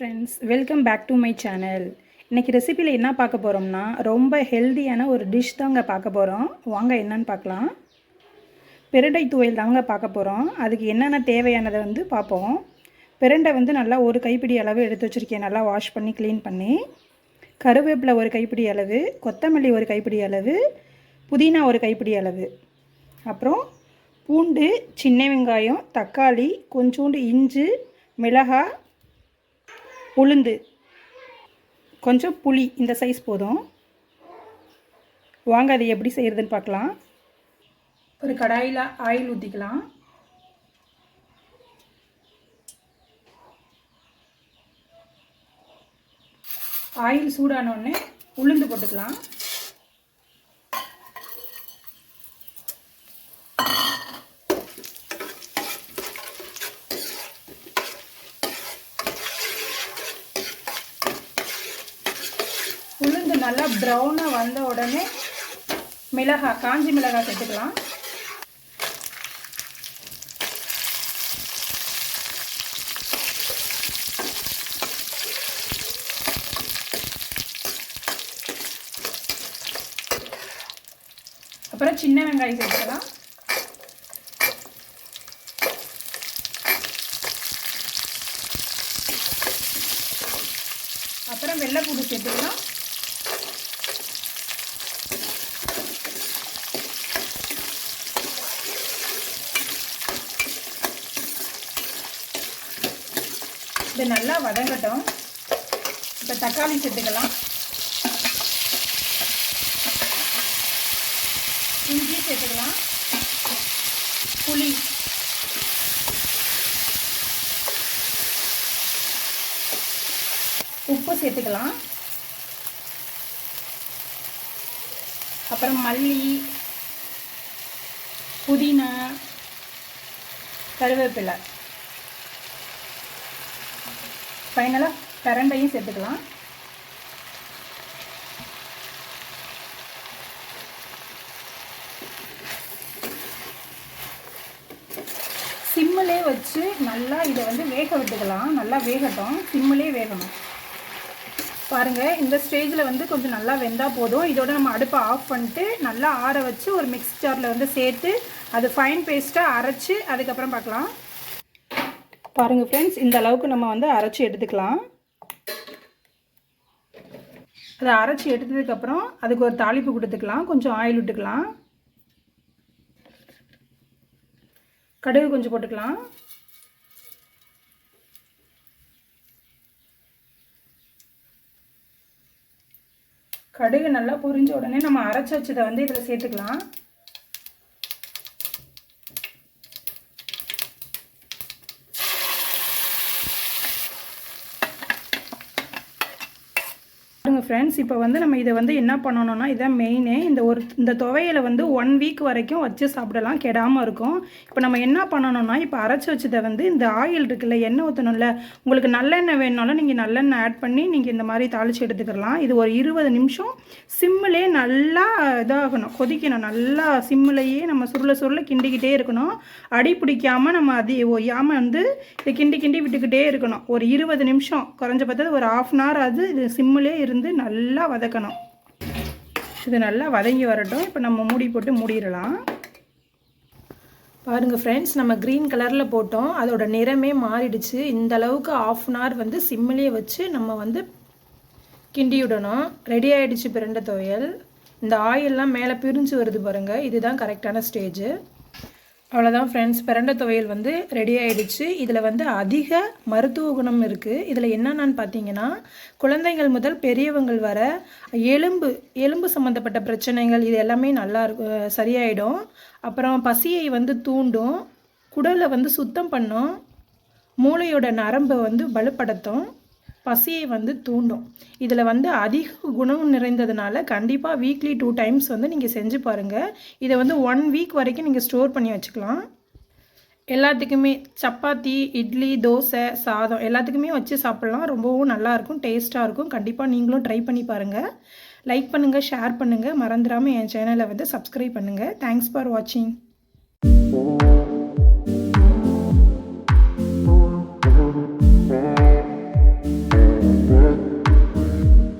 Friends welcome back to my channel இன்றைக்கி ரெசிபியில் என்ன பார்க்க போகிறோம்னா ரொம்ப ஹெல்தியான ஒரு டிஷ் தாங்க பார்க்க போகிறோம் வாங்க என்னன்னு பார்க்கலாம். பிரண்டை துவையல் தாங்க பார்க்க போகிறோம் அதுக்கு என்னென்ன தேவையானதை வந்து பார்ப்போம். பிரண்டை வந்து நல்லா ஒரு கைப்பிடி அளவு எடுத்து வச்சுருக்கேன். நல்லா வாஷ் பண்ணி க்ளீன் பண்ணி. கருவேப்பிலை ஒரு கைப்பிடி அளவு கொத்தமல்லி ஒரு கைப்பிடி அளவு புதினா ஒரு கைப்பிடி அளவு. அப்புறம் பூண்டு சின்ன வெங்காயம் தக்காளி கொஞ்சோண்டு இஞ்சி மிளகாய் உளுந்து. கொஞ்சம் புளி இந்த சைஸ் போதும். வாங்க அதை எப்படி செய்கிறதுன்னு பார்க்கலாம். ஒரு கடாயில் ஆயில் ஊற்றிக்கலாம் ஆயில் சூடானோடனே உளுந்து போட்டுக்கலாம் உளுந்து நல்லா ப்ரௌனாக வந்த உடனே மிளகாய் காஞ்சி மிளகாய் சேர்த்துக்கலாம். அப்புறம் சின்ன வெங்காயம் சேர்த்துக்கலாம். அப்புறம் வெள்ளைப்பூடு சேர்த்துக்கலாம். இது நல்லா வதங்கட்டும். இப்போ தக்காளி சேர்த்துக்கலாம் இஞ்சி சேர்த்துக்கலாம். புளி. உப்பு சேர்த்துக்கலாம். அப்புறம் மல்லி புதினா கருவேப்பிலை. ஃபைனலாக கரண்டையும் சேர்த்துக்கலாம். சிம்மிலே வச்சு நல்லா இதை வந்து வேக விட்டுக்கலாம். நல்லா வேகட்டும். சிம்மிலே வேகணும். பாருங்கள் இந்த ஸ்டேஜில் வந்து கொஞ்சம் நல்லா வெந்தால் போதும். இதோட நம்ம அடுப்பை ஆஃப் பண்ணிட்டு நல்லா ஆற வச்சு ஒரு மிக்ஸ் ஜாரில் வந்து சேர்த்து அது ஃபைன் பேஸ்ட்டாக அரைச்சி அதுக்கப்புறம் பார்க்கலாம். பாருங்கள் ஃப்ரெண்ட்ஸ் இந்த அளவுக்கு நம்ம வந்து அரைச்சி எடுத்துக்கலாம். அதை அரைச்சி எடுத்ததுக்கப்புறம் அதுக்கு ஒரு தாளிப்பு கொடுத்துக்கலாம். கொஞ்சம் ஆயில் விட்டுக்கலாம். கடுகு கொஞ்சம் போட்டுக்கலாம். கடுகு நல்லா பொரிஞ்ச உடனே நம்ம அரைச்சி வச்சதை வந்து இதில் சேர்த்துக்கலாம். ஃப்ரெண்ட்ஸ் இப்போ வந்து நம்ம இதை வந்து என்ன பண்ணணும்னா இதான் மெயினே இந்த ஒரு இந்த துவையில் வந்து ஒன் வீக் வரைக்கும் வச்சு சாப்பிடலாம் கெடாமல் இருக்கும். இப்போ நம்ம என்ன பண்ணணும்னா இப்போ அரைச்சி வச்சதை வந்து இந்த ஆயில் இருக்குல்ல எண்ணெய் ஊற்றணும்ல உங்களுக்கு நல்லெண்ணெய் வேணுனாலும் நீங்கள் நல்லெண்ணெய் ஆட் பண்ணி நீங்கள் இந்த மாதிரி தாளித்து எடுத்துக்கலாம். இது ஒரு இருபது நிமிஷம் சிம்மிலே நல்லா இதாகணும் கொதிக்கணும். நல்லா சிம்மிலேயே நம்ம சுருள சுருள கிண்டிக்கிட்டே இருக்கணும். அடி பிடிக்காமல் நம்ம அது ஒய்யாமல் வந்து இதை கிண்டி கிண்டி விட்டுக்கிட்டே இருக்கணும். ஒரு இருபது நிமிஷம் குறைஞ்ச பார்த்தது ஒரு ஆஃப் அன் ஹவர் அது இது சிம்மிலே இருந்து நல்லா வதக்கணும். இது நல்லா வதங்கி வரட்டும். இப்போ நம்ம மூடி போட்டு மூடிடலாம். பாருங்கள் ஃப்ரெண்ட்ஸ் நம்ம க்ரீன் கலரில் போட்டோம். அதோட நிறமே மாறிடுச்சு. இந்த அளவுக்கு ஆஃப் அன் ஹவர் வந்து சிம்மிலே வச்சு நம்ம வந்து கிண்டி விடணும். ரெடி ஆகிடுச்சு பிரண்டை துவையல். இந்த ஆயிலெலாம் மேலே பிரிஞ்சு வருது பாருங்கள் இதுதான் கரெக்டான ஸ்டேஜு அவ்வளோதான் ஃப்ரெண்ட்ஸ் பிரண்டை துவையல் வந்து ரெடி ஆகிடுச்சு இதில் வந்து அதிக மருத்துவ குணம் இருக்குது இதில் என்னென்னு பார்த்தீங்கன்னா குழந்தைகள் முதல் பெரியவங்கள் வர எலும்பு எலும்பு சம்மந்தப்பட்ட பிரச்சனைகள் இது எல்லாமே நல்லா இருக்கும் சரியாயிடும். அப்புறம் பசியை வந்து தூண்டும். குடலை வந்து சுத்தம் பண்ணும். மூளையோட நரம்பை வந்து வலுப்படுத்தும். பசியை வந்து தூண்டும். இதில் வந்து அதிக குணம் நிறைந்ததுனால கண்டிப்பாக வீக்லி டூ டைம்ஸ் வந்து நீங்கள் செஞ்சு பாருங்கள் இதை வந்து ஒன் வீக் வரைக்கும் நீங்கள் ஸ்டோர் பண்ணி வச்சுக்கலாம். எல்லாத்துக்குமே சப்பாத்தி இட்லி தோசை சாதம் எல்லாத்துக்குமே வச்சு சாப்பிட்லாம். ரொம்பவும் நல்லாயிருக்கும் டேஸ்ட்டாக இருக்கும். கண்டிப்பாக நீங்களும் ட்ரை பண்ணி பாருங்கள் லைக் பண்ணுங்கள் ஷேர் பண்ணுங்கள் மறந்துடாமல் என் சேனலை வந்து சப்ஸ்கிரைப் பண்ணுங்கள் தேங்க்ஸ் ஃபார் வாட்சிங்